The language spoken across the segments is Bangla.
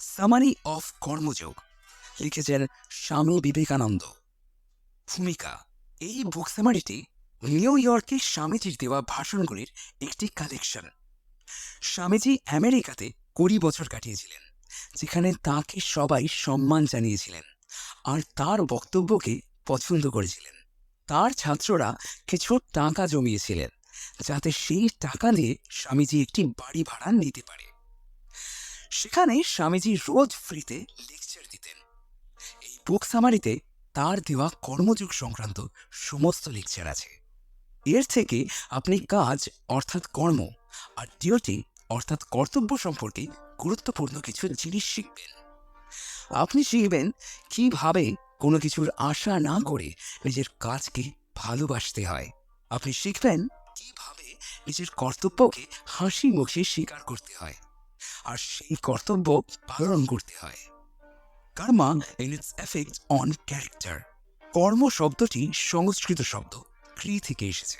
সামারি অফ কর্মযোগ। লিখেছেন স্বামী বিবেকানন্দ। ভূমিকা, এই বুক সামারিটি নিউ ইয়র্কে স্বামীজির দেওয়া ভাষণগুলির একটি কালেকশন স্বামীজি আমেরিকাতে কুড়ি বছর কাটিয়েছিলেন, যেখানে তাকে সবাই সম্মান জানিয়েছিলেন আর তার বক্তব্যকে পছন্দ করেছিলেন। তার ছাত্ররা কিছু টাকা জমিয়েছিলেন, যাতে সেই টাকা দিয়ে স্বামীজি একটি বাড়ি ভাড়া নিতে পারে। সেখানে স্বামীজি রোজ ফ্রিতে লেকচার দিতেন। এই বুক সামারিতে তার দেওয়া কর্মযোগ সংক্রান্ত সমস্ত লেকচার আছে। এর থেকে আপনি কাজ অর্থাৎ কর্ম আর ডিওটি অর্থাৎ কর্তব্য সম্পর্কে গুরুত্বপূর্ণ কিছু জিনিস শিখবেন। আপনি শিখবেন কীভাবে কোনো কিছুর আশা না করে নিজের কাজকে ভালোবাসতে হয়। আপনি শিখবেন কীভাবে নিজের কর্তব্যকে হাসি মুখে স্বীকার করতে হয়। আর সেই কর্তব্য পালন করতে হয়। Karma in its effect on character কর্ম শব্দটি সংস্কৃত শব্দ ক্রি থেকে এসেছে।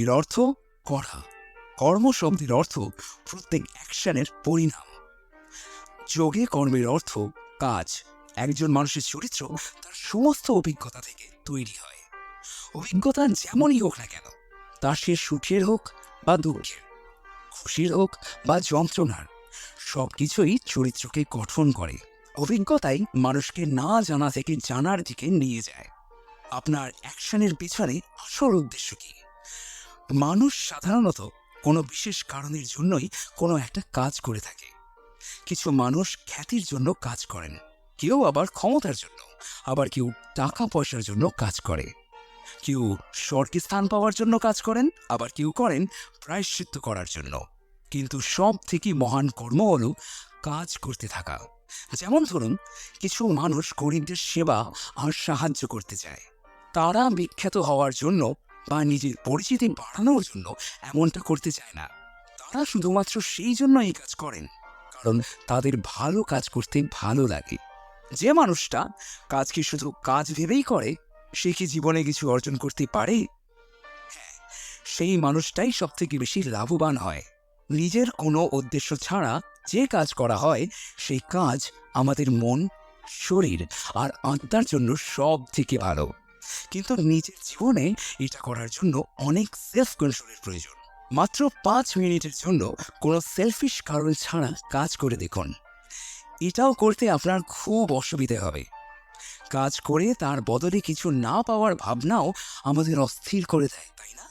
এর অর্থ করা কর্ম শব্দের অর্থ প্রত্যেক অ্যাকশনের পরিণাম। যোগে কর্মের অর্থ কাজ। একজন মানুষের চরিত্র তার সমস্ত অভিজ্ঞতা থেকে তৈরি হয়। অভিজ্ঞতা যেমনই হোক না কেন তা সে সুখের হোক বা দুঃখের। খুশির হোক বা যন্ত্রণার সব কিছুই চরিত্রকে গঠন করে, অভিজ্ঞতাই মানুষকে না জানা থেকে জানার দিকে নিয়ে যায়। আপনার অ্যাকশনের পিছনে আসল উদ্দেশ্য কি? মানুষ সাধারণত কোনো বিশেষ কারণের জন্যই কোনো একটা কাজ করে থাকে। কিছু মানুষ খ্যাতির জন্য কাজ করেন, কেউ আবার ক্ষমতার জন্য, আবার কেউ টাকা পয়সার জন্য কাজ করে। কেউ স্বর্গে স্থান পাওয়ার জন্য কাজ করেন, আবার কেউ করেন প্রায়শ্চিত্ত করার জন্য। কিন্তু সব থেকে মহান কর্ম হল কাজ করতে থাকা। যেমন ধরুন, কিছু মানুষ গরিবদের সেবা আর সাহায্য করতে চায়। তারা বিখ্যাত হওয়ার জন্য বা নিজের পরিচিতি বাড়ানোর জন্য এমনটা করতে চায় না। তারা শুধুমাত্র সেই জন্য এই কাজ করেন, কারণ তাদের ভালো কাজ করতে ভালো লাগে। যে মানুষটা কাজকে শুধু কাজ ভেবেই করে সে কি জীবনে কিছু অর্জন করতে পারে? হ্যাঁ সেই মানুষটাই সব থেকে বেশি লাভবান হয়। নিজের কোনো উদ্দেশ্য ছাড়া যে কাজ করা হয়, সেই কাজ আমাদের মন, শরীর আর আত্মার জন্য সব থেকে ভালো। কিন্তু নিজের জীবনে এটা করার জন্য অনেক সেলফ কন্ট্রোলের প্রয়োজন। মাত্র পাঁচ মিনিটের জন্য কোনো সেলফিশ কারণ ছাড়া কাজ করে দেখুন। এটাও করতে আপনার খুব অসুবিধে হবে। কাজ করে তার বদলে কিছু না পাওয়ার ভাবনাও আমাদের অস্থির করে দেয়, তাই না?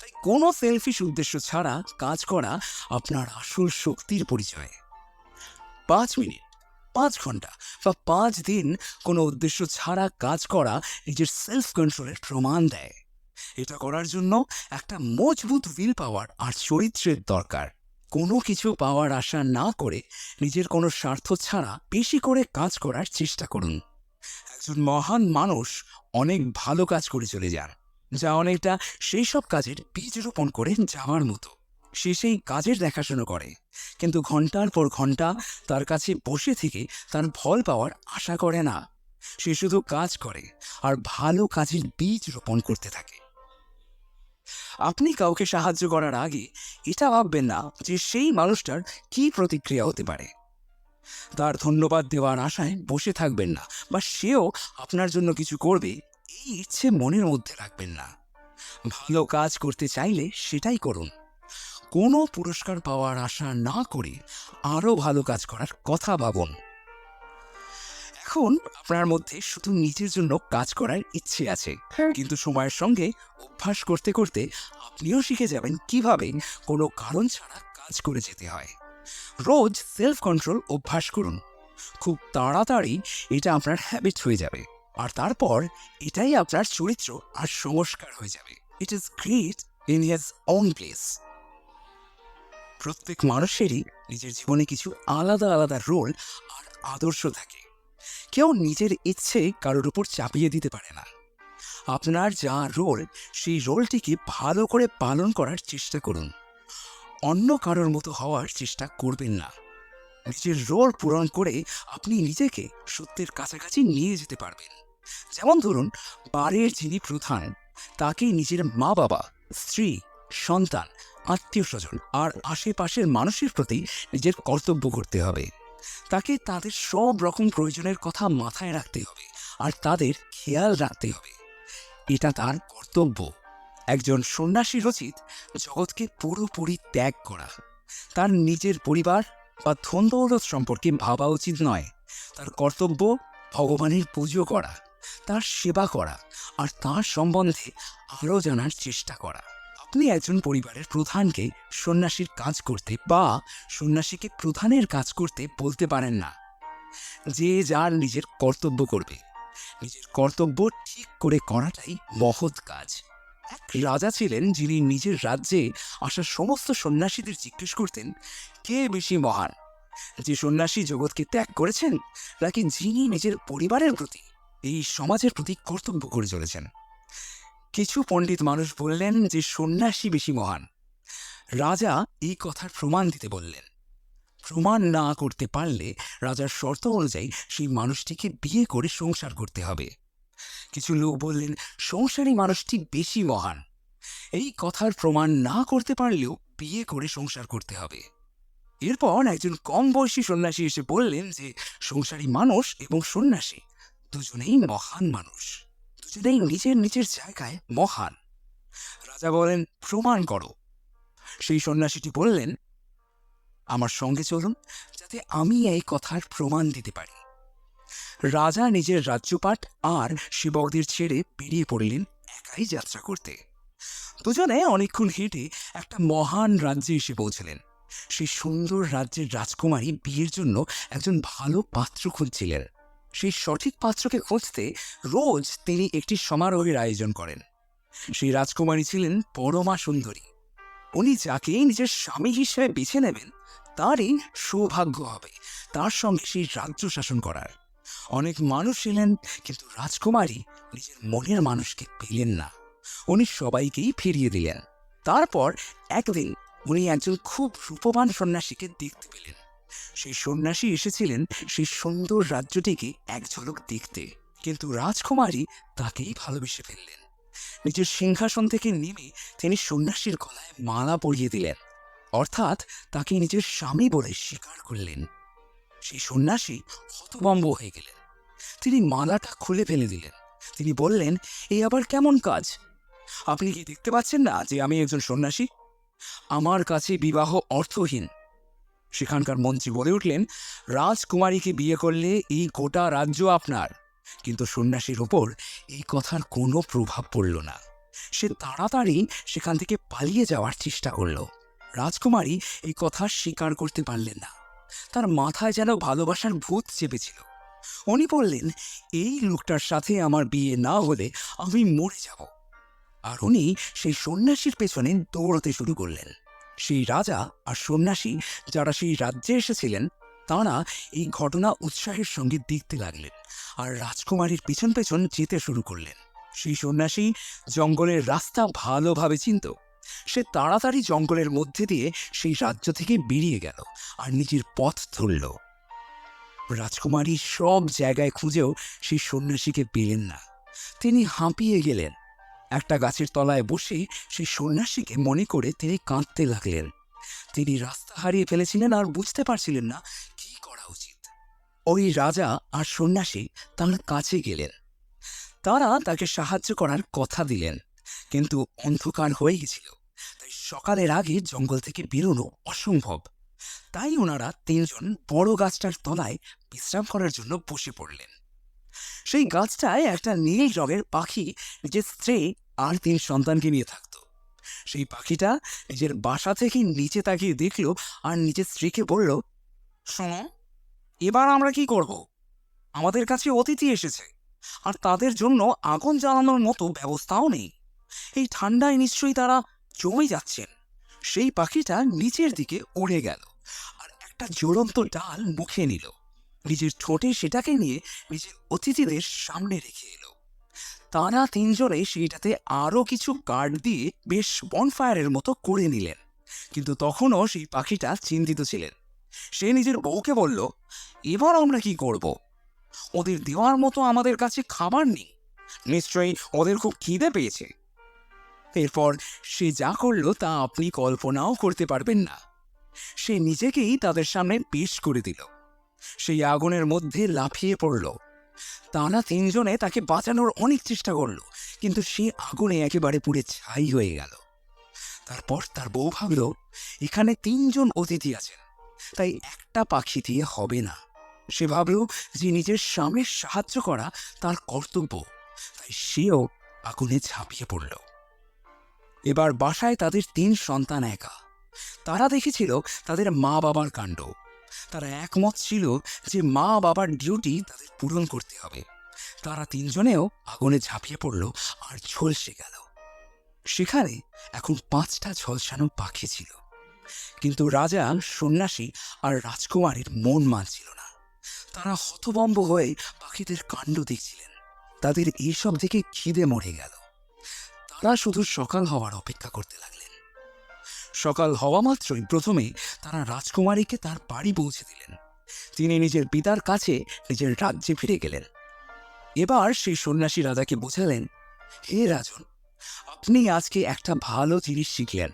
তাই কোনো সেলফিশ উদ্দেশ্য ছাড়া কাজ করা আপনার আসল শক্তির পরিচয়। পাঁচ মিনিট, পাঁচ ঘণ্টা বা পাঁচ দিন কোনো উদ্দেশ্য ছাড়া কাজ করা নিজের সেলফ কন্ট্রোলের প্রমাণ দেয়। এটা করার জন্য একটা মজবুত উইল পাওয়ার আর চরিত্রের দরকার। কোনো কিছু পাওয়ার আশা না করে নিজের কোনো স্বার্থ ছাড়া বেশি করে কাজ করার চেষ্টা করুন। একজন মহান মানুষ অনেক ভালো কাজ করে চলে যান, যা অনেকটা সেই সব কাজের বীজ রোপণ করে যাওয়ার মতো। সে সেই কাজের দেখাশোনা করে, কিন্তু ঘণ্টার পর ঘণ্টা তার কাছে বসে থেকে তার ফল পাওয়ার আশা করে না। সে শুধু কাজ করে আর ভালো কাজের বীজ রোপণ করতে থাকে। আপনি কাউকে সাহায্য করার আগে এটা ভাববেন না যে সেই মানুষটার কি প্রতিক্রিয়া হতে পারে। তার ধন্যবাদ দেওয়ার আশায় বসে থাকবেন না বা সেও আপনার জন্য কিছু করবে, এই ইচ্ছে মনের মধ্যে রাখবেন না। ভালো কাজ করতে চাইলে সেটাই করুন। কোনো পুরস্কার পাওয়ার আশা না করে আরও ভালো কাজ করার কথা ভাবুন। এখন আপনার মধ্যে শুধু নিজের জন্য কাজ করার ইচ্ছে আছে, কিন্তু সময়ের সঙ্গে অভ্যাস করতে করতে আপনিও শিখে যাবেন কীভাবে কোনো কারণ ছাড়া কাজ করে যেতে হয়। রোজ সেলফ কন্ট্রোল অভ্যাস করুন। খুব তাড়াতাড়ি এটা আপনার হ্যাবিট হয়ে যাবে। আর তারপর এটাই আপনার চরিত্র আর সংস্কার হয়ে যাবে। It is great in his own place প্রত্যেক মানুষেরই নিজের জীবনে কিছু আলাদা আলাদা রোল আর আদর্শ থাকে। কেউ নিজের ইচ্ছে কারোর উপর চাপিয়ে দিতে পারে না। আপনার যা রোল সেই রোলটিকে ভালো করে পালন করার চেষ্টা করুন। অন্য কারোর মতো হওয়ার চেষ্টা করবেন না। নিজের রোল পূরণ করে আপনি নিজেকে সত্যের কাছাকাছি নিয়ে যেতে পারবেন। যেমন ধরুন, বাড়ির যিনি প্রধান, তাকে নিজের মা বাবা স্ত্রী, সন্তান আত্মীয় স্বজন আর আশেপাশের মানুষের প্রতি নিজের কর্তব্য করতে হবে। তাকে তাদের সব রকম প্রয়োজনের কথা মাথায় রাখতে হবে আর তাদের খেয়াল রাখতে হবে। এটা তার কর্তব্য। একজন সন্ন্যাসী রচিত জগৎকে পুরোপুরি ত্যাগ করা। তার নিজের পরিবার বা ধন দৌলত সম্পর্কে ভাবা উচিত নয়। তার কর্তব্য ভগবানের পুজো করা, তার সেবা করা আর তার সম্বন্ধে আরও জানার চেষ্টা করা। আপনি একজন পরিবারের প্রধানকে সন্ন্যাসীর কাজ করতে বা সন্ন্যাসীকে প্রধানের কাজ করতে বলতে পারেন না। যে যার নিজের কর্তব্য করবে। নিজের কর্তব্য ঠিক করে করাটাই মহৎ কাজ। এক রাজা ছিলেন যিনি নিজের রাজ্যে আসা সমস্ত সন্ন্যাসীদের জিজ্ঞেস করতেন, কে বেশি মহান? যে সন্ন্যাসী জগৎকে ত্যাগ করেছেন, নাকি যিনি নিজের পরিবারের প্রতি এই সমাজের প্রতি কর্তব্য করে চলেছেন? কিছু পণ্ডিত মানুষ বললেন যে, সন্ন্যাসী বেশি মহান। রাজা এই কথার প্রমাণ দিতে বললেন। প্রমাণ না করতে পারলে রাজার শর্ত অনুযায়ী সেই মানুষটিকে বিয়ে করে সংসার করতে হবে। কিছু লোক বললেন, সংসারী মানুষটি বেশি মহান। এই কথার প্রমাণ না করতে পারলেও বিয়ে করে সংসার করতে হবে। এরপর একজন কম বয়সী সন্ন্যাসী এসে বললেন যে, সংসারী মানুষ এবং সন্ন্যাসী দুজনেই মহান মানুষ। দুজনেই নিজের নিজের জায়গায় মহান। রাজা বলেন, প্রমাণ করো। সেই সন্ন্যাসীটি বললেন, আমার সঙ্গে চলুন, যাতে আমি এই কথার প্রমাণ দিতে পারি। রাজা নিজের রাজ্যপাট আর সেবকদের ছেড়ে বেরিয়ে পড়লেন একাই যাত্রা করতে। দুজনে অনেকক্ষণ হেঁটে একটা মহান রাজ্যে এসে পৌঁছলেন। সেই সুন্দর রাজ্যের রাজকুমারী বিয়ের জন্য একজন ভালো পাত্র খুঁজছিলেন। সেই সঠিক পাত্রকে খুঁজতে রোজ তিনি একটি সমারোহের আয়োজন করেন। সেই রাজকুমারী ছিলেন পরমা সুন্দরী। উনি যাকে নিজের স্বামী হিসেবে বেছে নেবেন, তারই সৌভাগ্য হবে। তার সঙ্গে সেই রাজ্য শাসন করার। অনেক মানুষ এলেন, কিন্তু রাজকুমারী নিজের মনের মানুষকে পেলেন না। উনি সবাইকেই ফিরিয়ে দিলেন। তারপর একদিন উনি একজন খুব রূপবান সন্ন্যাসীকে দেখতে পেলেন। সেই সন্ন্যাসী এসেছিলেন সেই সুন্দর রাজ্যটিকে এক ঝলক দেখতে, কিন্তু রাজকুমারী তাকেই ভালোবেসে ফেললেন। নিজের সিংহাসন থেকে নেমে তিনি সন্ন্যাসীর গলায় মালা পরিয়ে দিলেন, অর্থাৎ তাকে নিজের স্বামী বলে স্বীকার করলেন। সেই সন্ন্যাসী হতভম্ব হয়ে গেলেন। তিনি মালাটা খুলে ফেলে দিলেন। তিনি বললেন এই আবার কেমন কাজ? আপনি কি দেখতে পাচ্ছেন না যে আমি একজন সন্ন্যাসী? আমার কাছে বিবাহ অর্থহীন। সেখানকার মন্ত্রী বলে উঠলেন, রাজকুমারীকে বিয়ে করলে এই গোটা রাজ্য আপনার। কিন্তু সন্ন্যাসীর ওপর এই কথার কোনো প্রভাব পড়ল না। সে তাড়াতাড়ি সেখান থেকে পালিয়ে যাওয়ার চেষ্টা করল। রাজকুমারী এই কথা স্বীকার করতে পারলেন না। তার মাথায় যেন ভালোবাসার ভূত চেপেছিল। উনি বললেন, এই লোকটার সাথে আমার বিয়ে না হলে আমি মরে যাব। আর উনি সেই সন্ন্যাসীর পেছনে দৌড়তে শুরু করলেন। সেই রাজা আর সন্ন্যাসী যারা সেই রাজ্যে এসেছিলেন, তাঁরা এই ঘটনা উৎসাহের সঙ্গে দেখতে লাগলেন আর রাজকুমারীর পেছন পেছন যেতে শুরু করলেন। সেই সন্ন্যাসী জঙ্গলের রাস্তা ভালোভাবে চিনত। সে তাড়াতাড়ি জঙ্গলের মধ্যে দিয়ে সেই রাজ্য থেকে বেরিয়ে গেল আর নিজের পথ ধরল। রাজকুমারী সব জায়গায় খুঁজেও সেই সন্ন্যাসীকে পেলেন না। তিনি হাঁপিয়ে গেলেন। একটা গাছের তলায় বসে সেই সন্ন্যাসীকে মনে করে তিনি কাঁদতে লাগলেন। তিনি রাস্তা হারিয়ে ফেলেছিলেন আর বুঝতে পারছিলেন না কি করা উচিত। ওই রাজা আর সন্ন্যাসী তার কাছে গেলেন। তারা তাকে সাহায্য করার কথা দিলেন, কিন্তু অন্ধকার হয়ে গেছিল। তাই সকালের আগে জঙ্গল থেকে বেরোনো অসম্ভব। তাই ওনারা তিনজন বড় গাছটার তলায় বিশ্রাম করার জন্য বসে পড়লেন। সেই গাছটায় একটা নীল রঙের পাখি নিজের স্ত্রী আর তিন সন্তানকে নিয়ে থাকতো। সেই পাখিটা নিজের বাসা থেকে নিচে তাকিয়ে দেখল আর নিজের স্ত্রীকে বলল, শোনো, এবার আমরা কি করব? আমাদের কাছে অতিথি এসেছে আর তাদের জন্য আগুন জ্বালানোর মতো ব্যবস্থাও নেই। এই ঠান্ডায় নিশ্চয়ই তারা জমে যাচ্ছেন। সেই পাখিটা নিচের দিকে উড়ে গেল আর একটা জ্বলন্ত ডাল মুখে নিল। নিজের ঠোঁটে সেটাকে নিয়ে নিজের অতিথিদের সামনে রেখে এলো। তারা তিনজনে সেইটাতে আরও কিছু কাঠ দিয়ে বেশ বনফায়ারের মতো করে নিলেন। কিন্তু তখনও সেই পাখিটা চিন্তিত ছিলেন। সে নিজের বউকে বলল, এবার আমরা কি করব? ওদের দেওয়ার মতো আমাদের কাছে খাবার নেই। নিশ্চয়ই ওদের খুব খিদে পেয়েছে। এরপর সে যা করল তা আপনি কল্পনাও করতে পারবেন না। সে নিজেকেই তাদের সামনে পেশ করে দিল। সেই আগুনের মধ্যে লাফিয়ে পড়ল। তারা তিনজনে তাকে বাঁচানোর অনেক চেষ্টা করল, কিন্তু সে আগুনে একেবারে পুড়ে ছাই হয়ে গেল। তারপর তার বউ ভাবল, এখানে তিনজন অতিথি আছেন, তাই একটা পাখি দিয়ে হবে না। সে ভাবল যে নিজের স্বামীর সাহায্য করা তার কর্তব্য, তাই সেও আগুনে ঝাঁপিয়ে পড়ল। এবার বাসায় তাদের তিন সন্তান একা। তারা দেখেছিল তাদের মা বাবার কাণ্ড। তারা একমত ছিল যে মা বাবার ডিউটি তাদের পূরণ করতে হবে। তারা তিনজনেও আগুনে ঝাঁপিয়ে পড়ল আর ঝলসে গেল। সেখানে এখন পাঁচটা ঝলসানো পাখি ছিল। কিন্তু রাজা, সন্ন্যাসী আর রাজকুমারীর মন মানছিল না। তারা হতবম্ব হয়ে পাখিদের কাণ্ড দেখছিলেন। তাদের এইসব দেখে খিদে মরে গেল। তারা শুধু সকাল হওয়ার অপেক্ষা করতে লাগলেন। সকাল হওয়া মাত্রই প্রথমে তারা রাজকুমারীকে তার বাড়ি পৌঁছে দিলেন। তিনি নিজের পিতার কাছে নিজের রাজ্যে ফিরে গেলেন। এবার সেই সন্ন্যাসী রাজাকে বোঝালেন, হে রাজন, আপনি আজকে একটা ভালো জিনিস শিখলেন।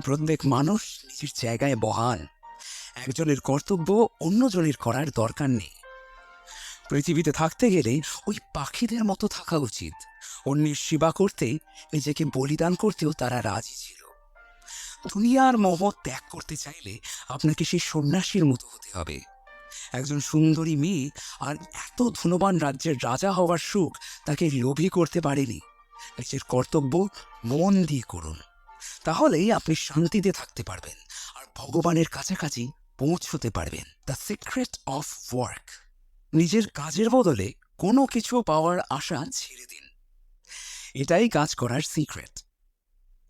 প্রত্যেক মানুষ নিজের জায়গায় বহান একজনের কর্তব্য অন্যজনের করার দরকার নেই। পৃথিবীতে থাকতে গেলে ওই পাখিদের মতো থাকা উচিত। অন্যের সেবা করতে, নিজেকে বলিদান করতেও তারা রাজি ছিল। দুনিয়ার মোহ ত্যাগ করতে চাইলে আপনাকে সেই সন্ন্যাসীর মতো হতে হবে। একজন সুন্দরী মেয়ে আর এত ধনবান রাজ্যের রাজা হওয়ার সুখ তাকে লোভী করতে পারেনি। নিজের কর্তব্য মন দিয়ে করুন। তাহলেই আপনি শান্তিতে থাকতে পারবেন আর ভগবানের কাছাকাছি পৌঁছতে পারবেন। দ্য সিক্রেট অফ ওয়ার্ক নিজের কাজের বদলে কোনো কিছু পাওয়ার আশা ছেড়ে দিন। এটাই কাজ করার সিক্রেট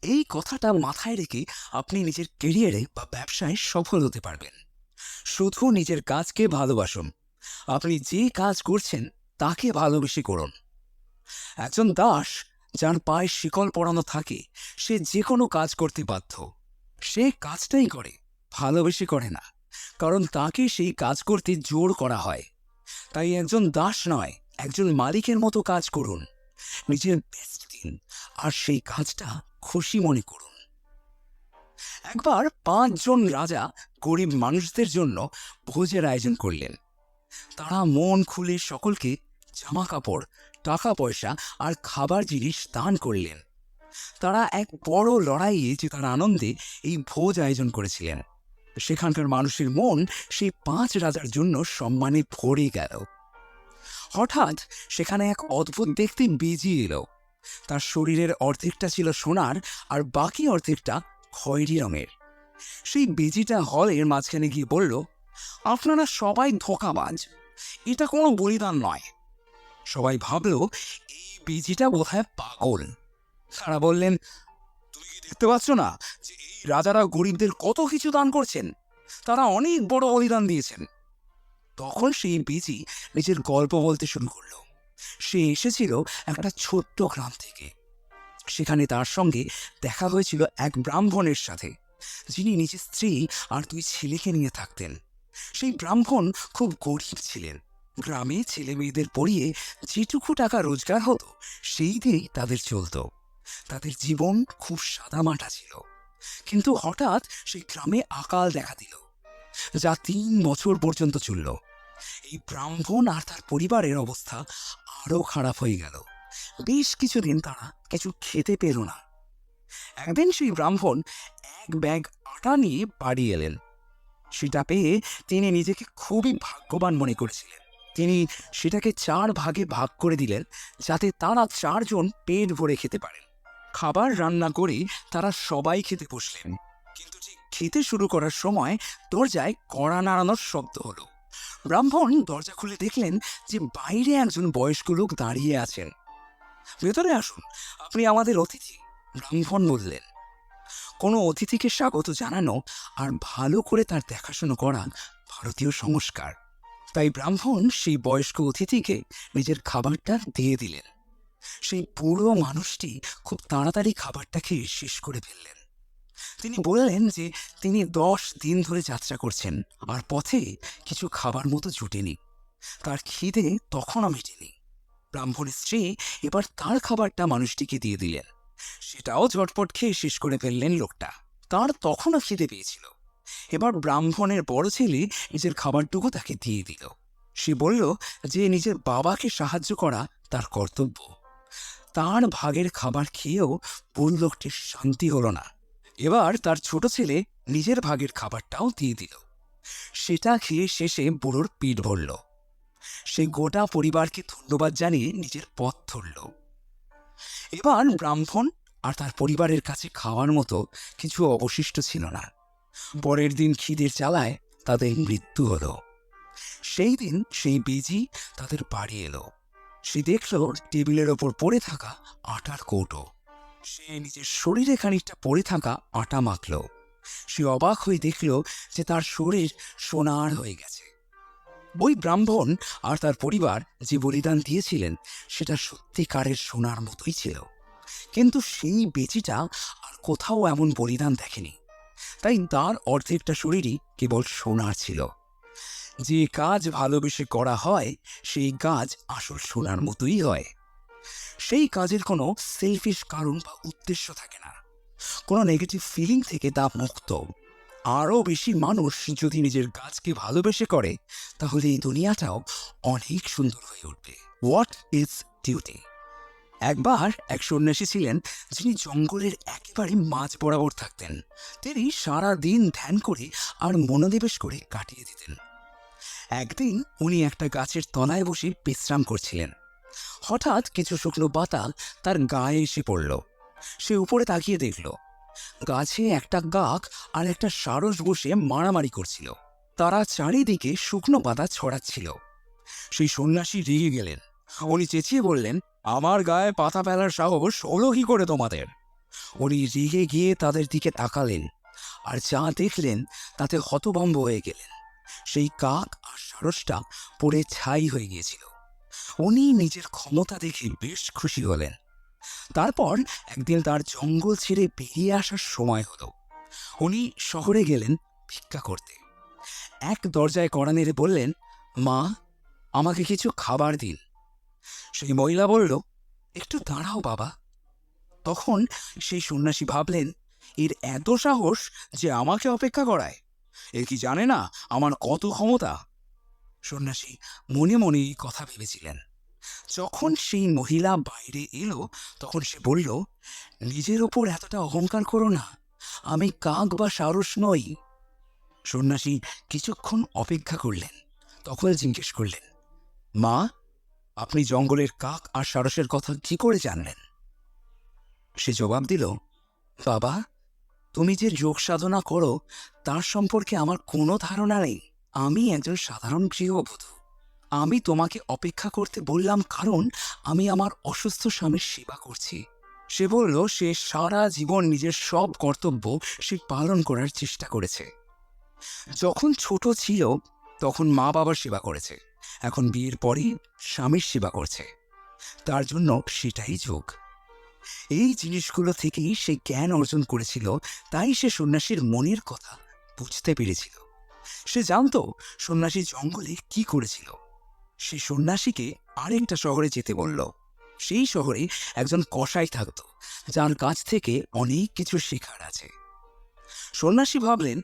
এই কথাটা মাথায় রেখে আপনি নিজের কেরিয়ারে বা ব্যবসায় সফল হতে পারবেন। শুধু নিজের কাজকে ভালোবাসুন। আপনি যে কাজ করছেন, তাকে ভালোবেসে করুন। একজন দাস যার পায়ে শিকল পরানো থাকে, সে যে কোনো কাজ করতে বাধ্য। সে কাজটাই করে, ভালোবেসে করে না। কারণ তাকে সেই কাজ করতে জোর করা হয়। তাই একজন দাস নয়, একজন মালিকের মতো কাজ করুন। নিজের বেস্ট দিন, আর সেই কাজটা খুশি মনে করুন। একবার পাঁচজন রাজা গরিব মানুষদের জন্য ভোজের আয়োজন করলেন। তারা মন খুলে সকলকে জামা কাপড় টাকা পয়সা আর খাবার জিনিস দান করলেন। তারা এক বড় লড়াইয়ে যে জেতার আনন্দে এই ভোজ আয়োজন করেছিলেন। সেখানকার মানুষের মন সেই পাঁচ রাজার জন্য সম্মানে ভরে গেল। হঠাৎ সেখানে এক অদ্ভুত দেখতে বেজি এলো। তার শরীরের অর্ধেকটা ছিল সোনার আর বাকি অর্ধেকটা খয়েরি রঙের। সেই বেজিটা হলের মাঝখানে গিয়ে বলল, আপনারা সবাই ধোকাবাজ। এটা কোনো বলিদান নয়। সবাই ভাবল, এই বেজিটা বোধহয় পাগল। তারা বললেন, তুমি কি দেখতে পাচ্ছ না যে রাজারা গরিবদের কত কিছু দান করছেন? তারা অনেক বড় বলিদান দিয়েছেন। তখন সেই বেজি নিজের গল্প বলতে শুরু করল। সে এসেছিল একটা ছোট্ট গ্রাম থেকে। সেখানে তার সঙ্গে দেখা হয়েছিল এক ব্রাহ্মণের সাথে। যিনি নিজের স্ত্রী আর দুই ছেলেকে নিয়ে থাকতেন। সেই ব্রাহ্মণ খুব গরিব ছিলেন। গ্রামে ছেলে মেয়েদের পড়িয়ে যেটুকু টাকা রোজগার হতো সেই দিয়েই তাদের চলতো। তাদের জীবন খুব সাদামাটা ছিল। কিন্তু হঠাৎ সেই গ্রামে আকাল দেখা দিল, যা তিন বছর পর্যন্ত চলল। এই ব্রাহ্মণ আর তার পরিবারের অবস্থা আরও খারাপ হয়ে গেল। বেশ কিছুদিন তারা কিছু খেতে পেল না। একদিন সেই ব্রাহ্মণ এক ব্যাগ আটা নিয়ে বাড়ি এলেন। সেটা পেয়ে তিনি নিজেকে খুবই ভাগ্যবান মনে করেছিলেন। তিনি সেটাকে চার ভাগে ভাগ করে দিলেন, যাতে তারা চারজন পেট ভরে খেতে পারেন। খাবার রান্না করে তারা সবাই খেতে বসলেন। কিন্তু ঠিক খেতে শুরু করার সময় দরজায় কড়া নাড়ানোর শব্দ হলো। ব্রাহ্মণ দরজা খুলে দেখলেন যে বাইরে একজন বয়স্ক লোক দাঁড়িয়ে আছেন। ভেতরে আসুন, আপনি আমাদের অতিথি, ব্রাহ্মণ বললেন। কোনো অতিথিকে স্বাগত জানানো আর ভালো করে তার দেখাশোনা করা ভারতীয় সংস্কার। তাই ব্রাহ্মণ সেই বয়স্ক অতিথিকে নিজের খাবারটা দিয়ে দিলেন। সেই বুড়ো মানুষটি খুব তাড়াতাড়ি খাবারটা খেয়ে শেষ করে ফেললেন। তিনি বললেন যে তিনি দশ দিন ধরে যাত্রা করছেন, আর পথে কিছু খাবার মতো জুটেনি। তার খিদে তখনও মেটেনি। ব্রাহ্মণের স্ত্রী এবার তার খাবারটা মানুষটিকে দিয়ে দিলেন। সেটাও ঝটপট খেয়ে শেষ করে ফেললেন লোকটা। তার তখনও খিদে পেয়েছিল। এবার ব্রাহ্মণের বড় ছেলে নিজের খাবারটুকু তাকে দিয়ে দিল। সে বলল যে নিজের বাবাকে সাহায্য করা তার কর্তব্য। তার ভাগের খাবার খেয়েও বুড়ো লোকটির শান্তি হলো না। এবার তার ছোট ছেলে নিজের ভাগের খাবারটাও দিয়ে দিল। সেটা খেয়ে শেষে বুড়োর পিঠ ভরল। সে গোটা পরিবারকে ধন্যবাদ জানিয়ে নিজের পথ ধরল। এবার ব্রাহ্মণ আর তার পরিবারের কাছে খাওয়ার মতো কিছু অবশিষ্ট ছিল না। পরের দিন খিদের চালায় তাদের মৃত্যু হলো। সেই দিন সেই বেজি তাদের বাড়ি এলো। সে দেখল টেবিলের ওপর পড়ে থাকা আটার কৌটো। সে নিজের শরীরে খানিকটা পড়ে থাকা আটা মাখল। সে অবাক হয়ে দেখল যে তার শরীর সোনার হয়ে গেছে। ওই ব্রাহ্মণ আর তার পরিবার যে বলিদান দিয়েছিলেন, সেটা সত্যিকারের সোনার মতোই ছিল। কিন্তু সেই বেচিটা আর কোথাও এমন বলিদান দেখেনি। তাই তার অর্ধেকটা শরীরই কেবল সোনার ছিল। যে কাজ ভালোবেসে করা হয়, সেই কাজ আসল সোনার মতোই হয়। সেই কাজের কোনো সেলফিশ কারণ বা উদ্দেশ্য থাকে না। কোনো নেগেটিভ ফিলিং থেকে তা মুক্ত। আরও বেশি মানুষ যদি নিজের কাজকে ভালোবেসে করে, তাহলে এই দুনিয়াটাও অনেক সুন্দর হয়ে উঠবে। হোয়াট ইজ ডিউটি একবার এক সন্ন্যাসী ছিলেন, যিনি জঙ্গলের একেবারে মাঝ বরাবর থাকতেন। তিনি সারা দিন ধ্যান করে আর মনোনিবেশ করে কাটিয়ে দিতেন। একদিন উনি একটা গাছের তলায় বসে বিশ্রাম করছিলেন। হঠাৎ কিছু শুকনো পাতা তার গায়ে এসে পড়ল। সে উপরে তাকিয়ে দেখল, গাছে একটা গাক আর একটা সারস বসে মারামারি করছিল। তারা চারিদিকে শুকনো পাতা ছড়াচ্ছিল। সেই সন্ন্যাসী রেগে গেলেন। উনি চেঁচিয়ে বললেন, আমার গায়ে পাতা ফেলার সাহস হলো কি করে তোমাদের। উনি রেগে গিয়ে তাদের দিকে তাকালেন আর যা দেখলেন তাতে হতভম্ব হয়ে গেলেন। সেই কাক আর সারসটা পড়ে ছাই হয়ে গিয়েছিল। উনি নিজের ক্ষমতা দেখে বেশ খুশি হলেন। তারপর একদিন তার জঙ্গল ছেড়ে বেরিয়ে আসার সময় হলো। উনি শহরে গেলেন ভিক্ষা করতে। এক দরজায় কড়া নেড়ে বললেন, মা, আমাকে কিছু খাবার দিন। সেই মহিলা বলল, একটু দাঁড়াও বাবা। তখন সেই সন্ন্যাসী ভাবলেন, এর এত সাহস যে আমাকে অপেক্ষা করায়। এ কি জানে না আমার কত ক্ষমতা? সন্ন্যাসী, মনে মনে এই কথা ভেবেছিলেন। যখন সেই মহিলা বাইরে এলো, তখন সে বলল, নিজের ওপর এতটা অহংকার করো না, আমি কাক বা সারস নই। সন্ন্যাসী কিছুক্ষণ অপেক্ষা করলেন, তখন জিজ্ঞেস করলেন, মা, আপনি জঙ্গলের কাক আর সারসের কথা কি করে জানলেন? সে জবাব দিল, বাবা তুমি যে যোগ সাধনা করো, তার সম্পর্কে আমার কোনো ধারণা নেই। আমি একজন সাধারণ গৃহবধূ। আমি তোমাকে অপেক্ষা করতে বললাম কারণ আমি আমার অসুস্থ স্বামীর সেবা করছি। সে বলল, সে সারা জীবন নিজের সব কর্তব্য সে পালন করার চেষ্টা করেছে। যখন ছোট ছিল, তখন মা বাবার সেবা করেছে। এখন বিয়ের পরে স্বামীর সেবা করছে। তার জন্য সেটাই যোগ। এই জিনিসগুলো থেকেই সে জ্ঞান অর্জন করেছিল, তাই সে সন্ন্যাসীর মনের কথা বুঝতে পেরেছিল। সে জানতো সন্ন্যাসী জঙ্গলে কি করেছিল। সে সন্ন্যাসীকে আরেকটা শহরে যেতে বলল। সেই শহরে একজন কসাই থাকত, যার কাছ থেকে অনেক কিছু শেখার আছে। সন্ন্যাসী ভাবলেন,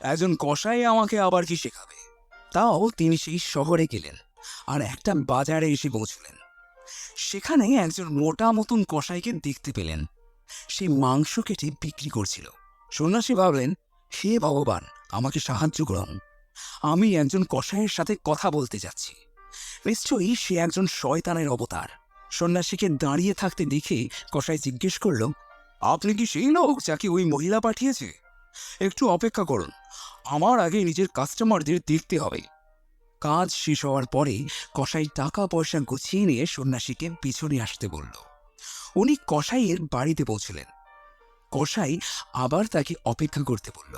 একজন কসাই আমাকে আবার কি শেখাবে? তাও তিনি সেই শহরে গেলেন আর একটা বাজারে এসে পৌঁছলেন। সেখানে একজন মোটা মতন কসাইকে দেখতে পেলেন। সে মাংস কেটে বিক্রি করছিল। সন্ন্যাসী ভাবলেন, হে ভগবান, আমাকে সাহায্য করুন। আমি একজন কসাইয়ের সাথে কথা বলতে যাচ্ছি। নিশ্চয়ই সে একজন শয়তানের অবতার। সন্ন্যাসীকে দাঁড়িয়ে থাকতে দেখে কসাই জিজ্ঞেস করল, আপনি কি সেই লোক যাকে ওই মহিলা পাঠিয়েছে? একটু অপেক্ষা করুন। আমার আগে নিজের কাস্টমারদের দেখতে হবে। কাজ শেষ হওয়ার পরে কসাই টাকা পয়সা গুছিয়ে নিয়ে সন্ন্যাসীকে পিছনে আসতে বলল। উনি কসাইয়ের বাড়িতে পৌঁছলেন। কসাই আবার তাকে অপেক্ষা করতে বলল।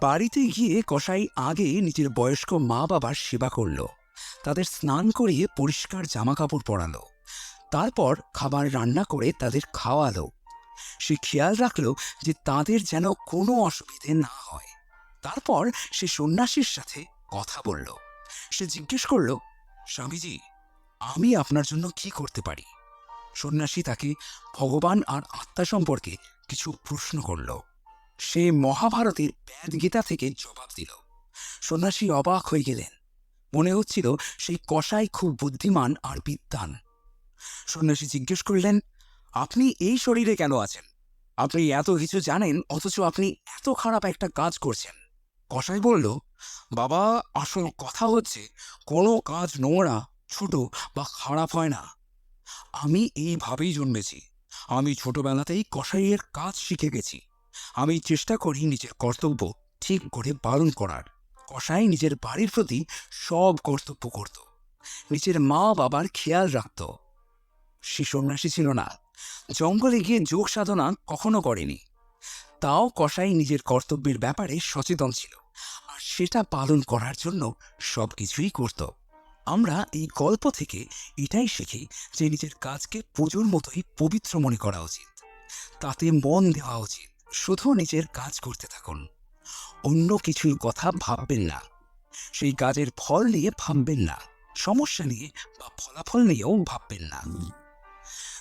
বাড়িতে গিয়ে কসাই আগে নিজের বয়স্ক মা বাবার সেবা করল। তাদের স্নান করিয়ে পরিষ্কার জামা কাপড় পরালো। তারপর খাবার রান্না করে তাদের খাওয়ালো। সে খেয়াল রাখল যে তাদের যেন কোনো অসুবিধে না হয়। তারপর সে সন্ন্যাসীর সাথে কথা বলল। সে জিজ্ঞেস করল, স্বামীজি, আমি আপনার জন্য কি করতে পারি? সন্ন্যাসী তাকে ভগবান আর আত্মা সম্পর্কে কিছু প্রশ্ন করল। সে মহাভারতের ব্যাদ গীতা থেকে জবাব দিল। সন্ন্যাসী অবাক হয়ে গেলেন। মনে হচ্ছিল সেই কসাই খুব বুদ্ধিমান আর বিদ্বান। সন্ন্যাসী জিজ্ঞেস করলেন, আপনি এই শরীরে কেন আছেন? আপনি এত কিছু জানেন, অথচ আপনি এত খারাপ একটা কাজ করছেন। কসাই বলল বাবা, আসল কথা হচ্ছে, কোনো কাজ নোংরা, ছোট বা খারাপ হয় না। আমি এইভাবেই জন্মেছি। আমি ছোটবেলাতেই কসাইয়ের কাজ শিখে গেছি। আমি চেষ্টা করি নিজের কর্তব্য ঠিক করে পালন করার। কসাই নিজের বাড়ির প্রতি সব কর্তব্য করত। নিজের মা বাবার খেয়াল রাখত। সে সন্ন্যাসী ছিল না। জঙ্গলে গিয়ে যোগ সাধনা কখনো করেনি। তাও কসাই নিজের কর্তব্যের ব্যাপারে সচেতন ছিল, আর সেটা পালন করার জন্য সব কিছুই করত। আমরা এই গল্প থেকে এটাই শিখি যে নিজের কাজকে পুজোর মতোই পবিত্র মনে করা উচিত। তাতে মন দেওয়া উচিত, শুধু নিজের কাজ করতে থাকুন। অন্য কিছুর কথা ভাববেন না। সেই কাজের ফল নিয়ে ভাববেন না। সমস্যা নিয়ে বা ফলাফল নিয়েও ভাববেন না।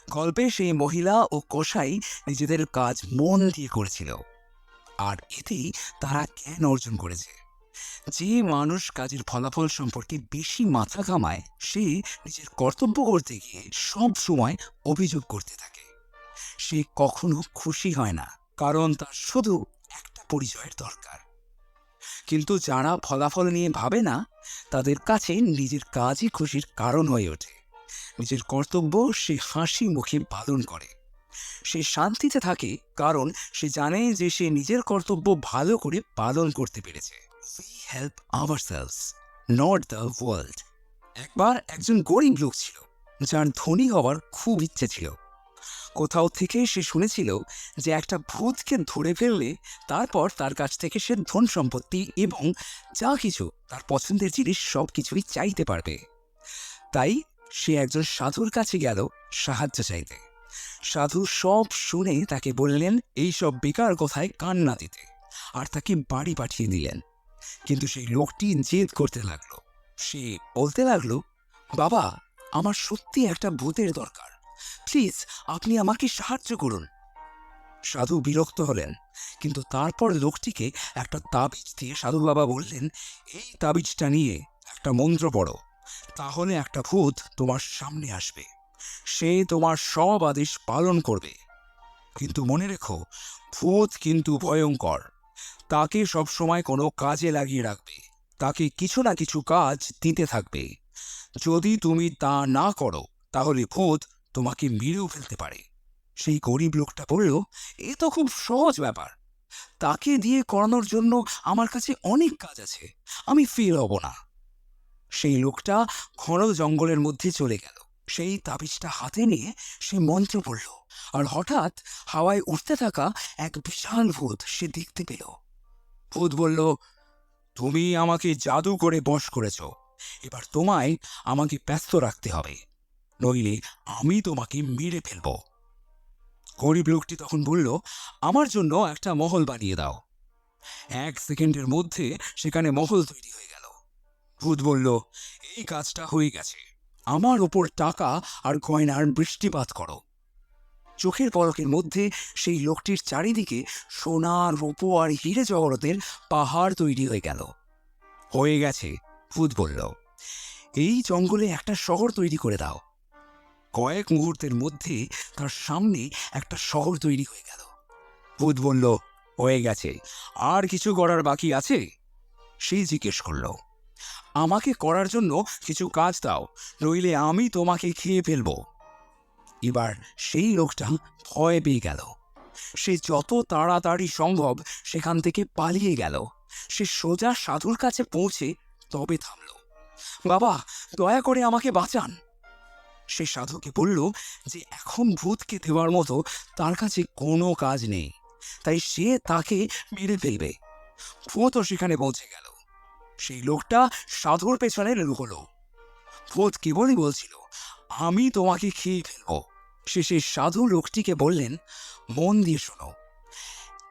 গল্পে সেই মহিলা ও কসাই নিজেদের কাজ মন দিয়ে করেছিল। আর এতেই তারা জ্ঞান অর্জন করেছে। যে মানুষ কাজের ফলাফল সম্পর্কে বেশি মাথা ঘামায়, সে নিজের কর্তব্য করতে গিয়ে সব সময় অভিযোগ করতে থাকে। সে কখনো খুশি হয় না, কারণ তার শুধু একটা পরিচয়ের দরকার। কিন্তু যারা ফলাফল নিয়ে ভাবে না, তাদের কাছে নিজের কাজই খুশির কারণ হয়ে ওঠে। নিজের কর্তব্য সে হাসি মুখে পালন করে। সে শান্তিতে থাকে কারণ সে জানে যে সে নিজের কর্তব্য ভালো করে পালন করতে পেরেছে। We help ourselves not the world একবার একজন গরিব লোক ছিল, যার ধনী হওয়ার খুব ইচ্ছে ছিল। কোথাও থেকে সে শুনেছিল যে একটা ভূতকে ধরে ফেললে তারপর তার কাছ থেকে সে ধন সম্পত্তি এবং যা কিছু তার পছন্দের জিনিস সব কিছুই চাইতে পারবে। তাই সে একজন সাধুর কাছে গেল সাহায্য চাইতে। সাধু সব শুনে তাকে বললেন এই সব বেকার কথায় কান্না দিতে। আর তাকে বাড়ি পাঠিয়ে দিলেন। কিন্তু সেই লোকটি জেদ করতে লাগল। সে বলতে লাগল, বাবা, আমার সত্যি একটা ভূতের দরকার। প্লিজ, আপনি আমাকে সাহায্য করুন। সাধু বিরক্ত হলেন, কিন্তু তারপর লোকটিকে একটা তাবিজ দিয়ে সাধু বাবা বললেন, এই তাবিজটা নিয়ে একটা মন্ত্র পড়ো। তাহলে একটা ভূত তোমার সামনে আসবে। সে তোমার সব আদেশ পালন করবে। কিন্তু মনে রেখো, ভূত কিন্তু ভয়ঙ্কর। তাকে সবসময় কোনো কাজে লাগিয়ে রাখবে। তাকে কিছু না কিছু কাজ দিতে থাকবে। যদি তুমি তা না করো, তাহলে ভূত তোমাকে মেরেও ফেলতে পারে। সেই গরিব লোকটা বলল, এ তো খুব সহজ ব্যাপার। তাকে দিয়ে করানোর জন্য আমার কাছে অনেক কাজ আছে। আমি ফেল হব না। সেই লোকটা ঘন জঙ্গলের মধ্যে চলে গেল। সেই তাবিজটা হাতে নিয়ে সে মন্ত্র পড়ল আর হঠাৎ হাওয়ায় উঠতে থাকা এক বিশাল ভূত সে দেখতে পেল। ভূত বলল, তুমি আমাকে জাদু করে বশ করেছ। এবার তোমায় আমাকে ব্যস্ত রাখতে হবে, নইলে আমি তোমাকে মেরে ফেলব। গরিব লোকটি তখন বলল, আমার জন্য একটা মহল বানিয়ে দাও। এক সেকেন্ডের মধ্যে সেখানে মহল তৈরি হয়ে গেল। ভূত বলল, এই কাজটা হয়ে গেছে। আমার ওপর টাকা আর গয়নার বৃষ্টিপাত করো। চোখের পলকের মধ্যে সেই লোকটির চারিদিকে সোনা রূপো আর হিরে জগরতের পাহাড় তৈরি হয়ে গেল। হয়ে গেছে ভূত বলল, এই জঙ্গলে একটা শহর তৈরি করে দাও। কয়েক মুহূর্তের মধ্যে তার সামনে একটা শহর তৈরি হয়ে গেল। ভূত বলল, হয়ে গেছে। আর কিছু করার বাকি আছে? সে জিজ্ঞেস করল আমাকে করার জন্য কিছু কাজ দাও, নইলে আমি তোমাকে খেয়ে ফেলব। এবার সেই লোকটা ভয় পেয়ে গেল। সে যত তাড়াতাড়ি সম্ভব সেখান থেকে পালিয়ে গেল। সে সোজা সাধুর কাছে পৌঁছে তবে থামল। বাবা, দয়া করে আমাকে বাঁচান। সে সাধুকে বলল যে এখন ভূতকে দেওয়ার মতো তার কাছে কোনো কাজ নেই, তাই সে তাকে মেরে ফেলবে। ভূতও সেখানে পৌঁছে গেল। সেই লোকটা সাধুর পেছনে লুকোলো ভূত কেবলই বলছিল, আমি তোমাকে খেয়ে ফেলব। সে সেই সাধু লোকটিকে বললেন, মন দিয়ে শোনো,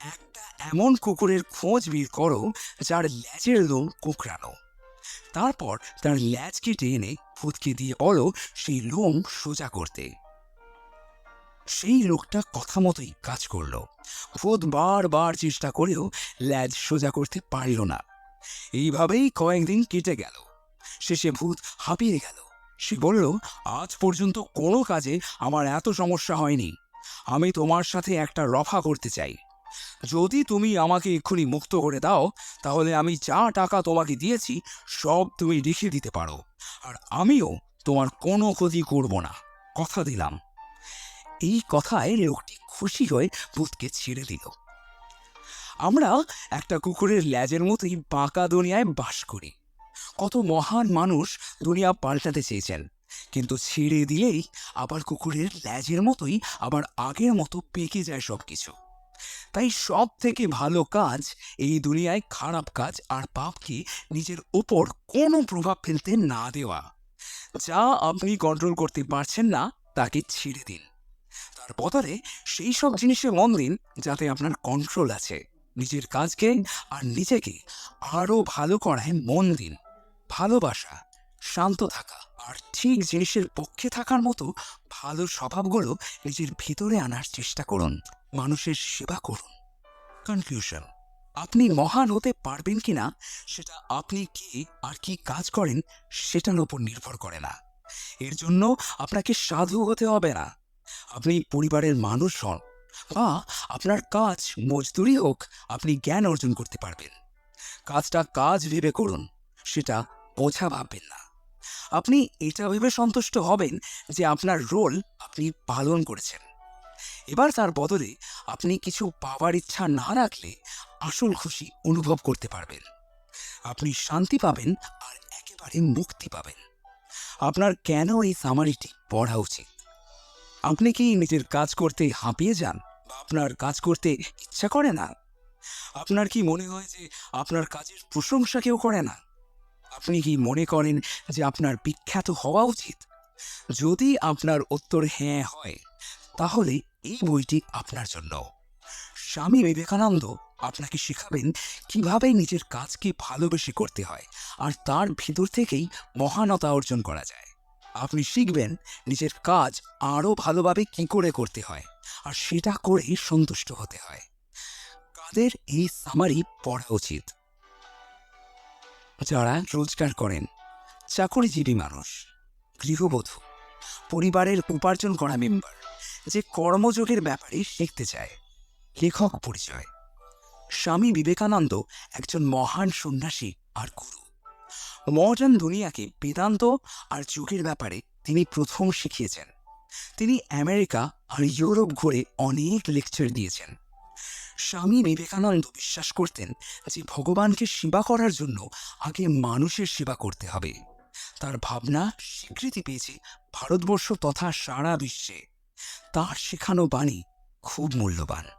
একটা এমন কুকুরের খোঁজ বের করো, যার ল্যাজের লোম কুকরানো তারপর তার ল্যাজ কেটে এনে ভূতকে দিয়ে বলো সেই লোম সোজা করতে। সেই লোকটা কথা মতোই কাজ করল। ভূত বারবার চেষ্টা করেও ল্যাজ সোজা করতে পারল না। এইভাবেই কয়েকদিন কেটে গেল। শেষে ভূত হাঁপিয়ে গেল। সে বলল, আজ পর্যন্ত কোনো কাজে আমার এত সমস্যা হয়নি। আমি তোমার সাথে একটা রফা করতে চাই। যদি তুমি আমাকে এক্ষুনি মুক্ত করে দাও, তাহলে আমি যা টাকা তোমাকে দিয়েছি, সব তুমি লিখে দিতে পারো। আর আমিও তোমার কোনো ক্ষতি করব না। কথা দিলাম। এই কথায় লোকটি খুশি হয়ে ভূতকে ছেড়ে দিল। আমরা একটা কুকুরের ল্যাজের মতোই বাঁকা দুনিয়ায় বাস করি। কত মহান মানুষ দুনিয়া পাল্টাতে চেয়েছেন, কিন্তু ছেড়ে দিলেই আবার কুকুরের ল্যাজের মতোই আবার আগের মতো পেকে যায় সব কিছু তাই সব থেকে ভালো কাজ এই দুনিয়ায় খারাপ কাজ আর পাপকে নিজের ওপর কোনো প্রভাব ফেলতে না দেওয়া। যা আপনি কন্ট্রোল করতে পারছেন না, তাকে ছেড়ে দিন। তার বদলে সেই সব জিনিসে মন দিন যাতে আপনার কন্ট্রোল আছে। নিজের কাজকে আর নিজেকে আরও ভালো করায় মন দিন। ভালোবাসা, শান্ত থাকা আর ঠিক জিনিসের পক্ষে থাকার মতো ভালো স্বভাবগুলো নিজের ভিতরে আনার চেষ্টা করুন। মানুষের সেবা করুন। কনক্লুশন আপনি মহান হতে পারবেন কিনা, সেটা আপনি কি আর কি কাজ করেন, সেটার ওপর নির্ভর করে না। এর জন্য আপনাকে সাধু হতে হবে না। আপনি পরিবারের মানুষ হন বা আপনার কাজ মজদুরি হোক, আপনি জ্ঞান অর্জন করতে পারবেন। কাজটা কাজ ভেবে করুন, সেটা বোঝা ভাববেন না। আপনি এটা ভেবে সন্তুষ্ট হবেন যে আপনার রোল আপনি পালন করেছেন। এবার তার বদলে আপনি কিছু পাওয়ার ইচ্ছা না রাখলে আসল খুশি অনুভব করতে পারবেন। আপনি শান্তি পাবেন আর একেবারে মুক্তি পাবেন। আপনার কেন এই সামারিটি পড়া উচিত? আপনি কি নিজের কাজ করতে হাঁপিয়ে যান? আপনার কাজ করতে ইচ্ছা করে না? আপনার কি মনে হয় যে আপনার কাজের প্রশংসা কেউ করে না? আপনি কি মনে করেন যে আপনার বিখ্যাত হওয়া উচিত? যদি আপনার উত্তর হ্যাঁ হয়, তাহলে এই বইটি আপনার জন্য। স্বামী বিবেকানন্দ আপনাকে শেখাবেন কীভাবে নিজের কাজকে ভালোবেসে করতে হয় আর তার ভিতর থেকেই মহানতা অর্জন করা যায়। আপনি শিখবেন নিজের কাজ আরও ভালোভাবে কি করে করতে হয়। আর সেটা করেই সন্তুষ্ট হতে হয়। কাদের এই সামারি পড়া উচিত? যারা রোজগার করেন, চাকরিজীবী মানুষ, গৃহবধূ, পরিবারের উপার্জন করা মেম্বার যে কর্মযোগের ব্যাপারে শিখতে চায়, লেখক পরিচয়, স্বামী বিবেকানন্দ একজন মহান সন্ন্যাসী আর গুরু। মডার্ন দুনিয়াকে বেদান্ত আর যুগের ব্যাপারে তিনি প্রথম শিখিয়েছেন। তিনি আমেরিকা আর ইউরোপ ঘুরে অনেক লেকচার দিয়েছেন। স্বামী বিবেকানন্দ বিশ্বাস করতেন যে ভগবানকে সেবা করার জন্য আগে মানুষের সেবা করতে হবে। তার ভাবনা স্বীকৃতি পেয়েছে ভারতবর্ষ তথা সারা বিশ্বে। তার শেখানো বাণী খুব মূল্যবান।